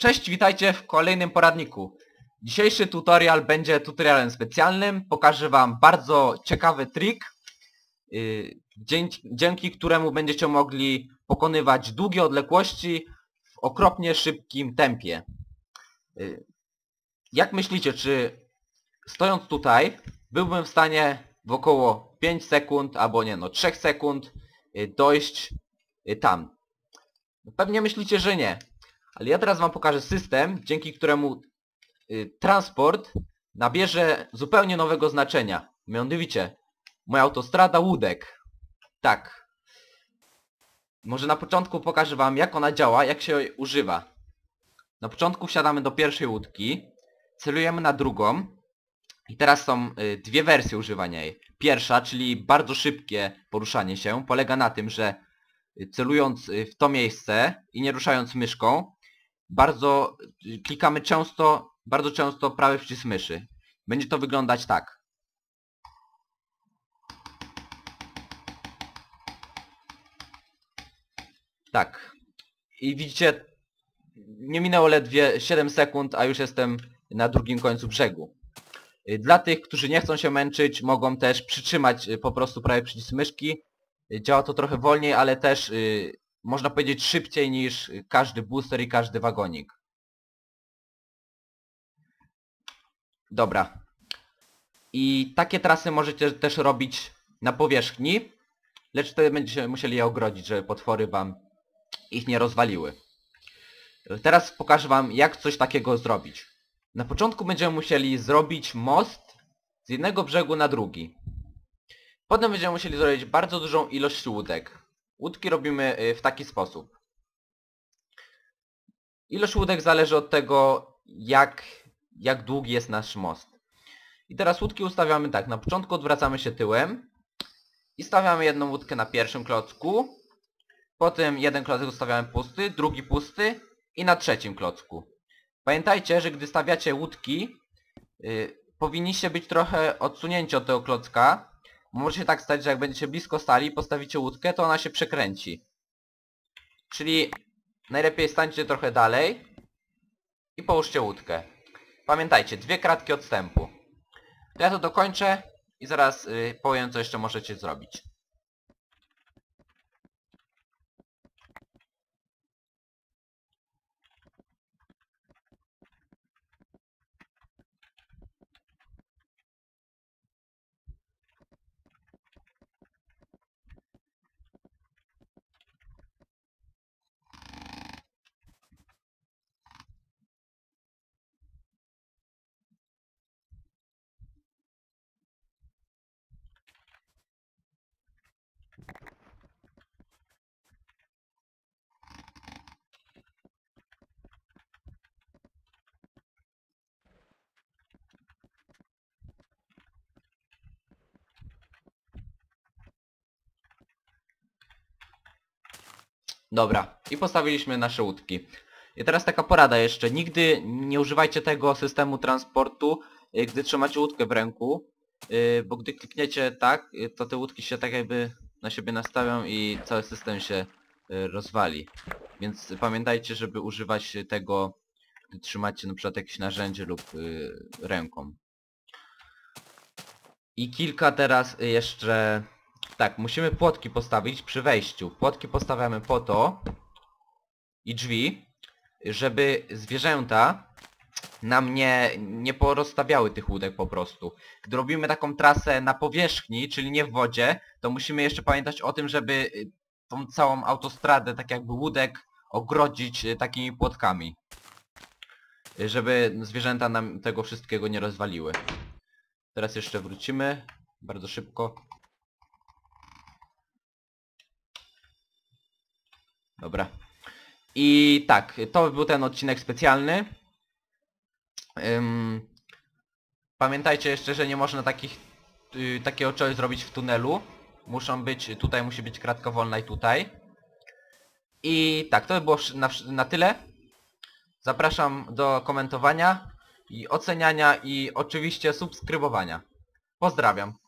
Cześć, witajcie w kolejnym poradniku. Dzisiejszy tutorial będzie tutorialem specjalnym. Pokażę wam bardzo ciekawy trik, yy, dzięki, któremu będziecie mogli pokonywać długie odległości w okropnie szybkim tempie. Yy, Jak myślicie, czy stojąc tutaj byłbym w stanie w około 5 sekund, albo nie no 3 sekund yy, dojść tam? Pewnie myślicie, że nie. Ale ja teraz wam pokażę system, dzięki któremu y, transport nabierze zupełnie nowego znaczenia. Mianowicie, moja autostrada łódek. Tak. Może na początku pokażę wam jak ona działa, jak się używa. Na początku wsiadamy do pierwszej łódki, celujemy na drugą i teraz są y, dwie wersje używania jej. Pierwsza, czyli bardzo szybkie poruszanie się, polega na tym, że y, celując y, w to miejsce i nie ruszając myszką, bardzo klikamy często, bardzo często prawy przycisk myszy. Będzie to wyglądać tak. Tak. I widzicie, nie minęło ledwie 7 sekund, a już jestem na drugim końcu brzegu. Dla tych, którzy nie chcą się męczyć, mogą też przytrzymać y, po prostu prawy przycisk myszki. Działa to trochę wolniej, ale też y, można powiedzieć szybciej niż każdy booster i każdy wagonik. Dobra. I takie trasy możecie też robić na powierzchni, lecz wtedy będziecie musieli je ogrodzić, żeby potwory wam ich nie rozwaliły. Teraz pokażę wam jak coś takiego zrobić. Na początku będziemy musieli zrobić most z jednego brzegu na drugi. Potem będziemy musieli zrobić bardzo dużą ilość łódek. Łódki robimy y, w taki sposób. Ilość łódek zależy od tego, jak, jak długi jest nasz most. I teraz łódki ustawiamy tak. Na początku odwracamy się tyłem i stawiamy jedną łódkę na pierwszym klocku. Potem jeden klocek ustawiamy pusty, drugi pusty i na trzecim klocku. Pamiętajcie, że gdy stawiacie łódki, yy, powinniście być trochę odsunięci od tego klocka, może się tak stać, że jak będziecie blisko stali i postawicie łódkę, to ona się przekręci. Czyli najlepiej stańcie trochę dalej i połóżcie łódkę. Pamiętajcie, dwie kratki odstępu. To ja to dokończę i zaraz y, powiem, co jeszcze możecie zrobić. Dobra, i postawiliśmy nasze łódki. I teraz taka porada jeszcze. Nigdy nie używajcie tego systemu transportu, y, gdy trzymacie łódkę w ręku, y, bo gdy klikniecie tak, y, to te łódki się tak jakby na siebie nastawią i cały system się rozwali. Więc pamiętajcie, żeby używać tego, gdy trzymacie na przykład jakieś narzędzie lub ręką. I kilka teraz jeszcze... Tak, musimy płotki postawić przy wejściu. Płotki postawiamy po to i drzwi, żeby zwierzęta nam nie, nie porozstawiały tych łódek po prostu. Gdy robimy taką trasę na powierzchni, czyli nie w wodzie, to musimy jeszcze pamiętać o tym, żeby y, tą całą autostradę, tak jakby łódek, ogrodzić y, takimi płotkami. Y, Żeby zwierzęta nam tego wszystkiego nie rozwaliły. Teraz jeszcze wrócimy. Bardzo szybko. Dobra. I tak, to był ten odcinek specjalny. Ym, pamiętajcie jeszcze, że nie można takich, y, takiego czegoś zrobić w tunelu. Muszą być, tutaj musi być kratka wolna i tutaj. I tak, to by było na, na tyle. Zapraszam do komentowania i oceniania i oczywiście subskrybowania. Pozdrawiam.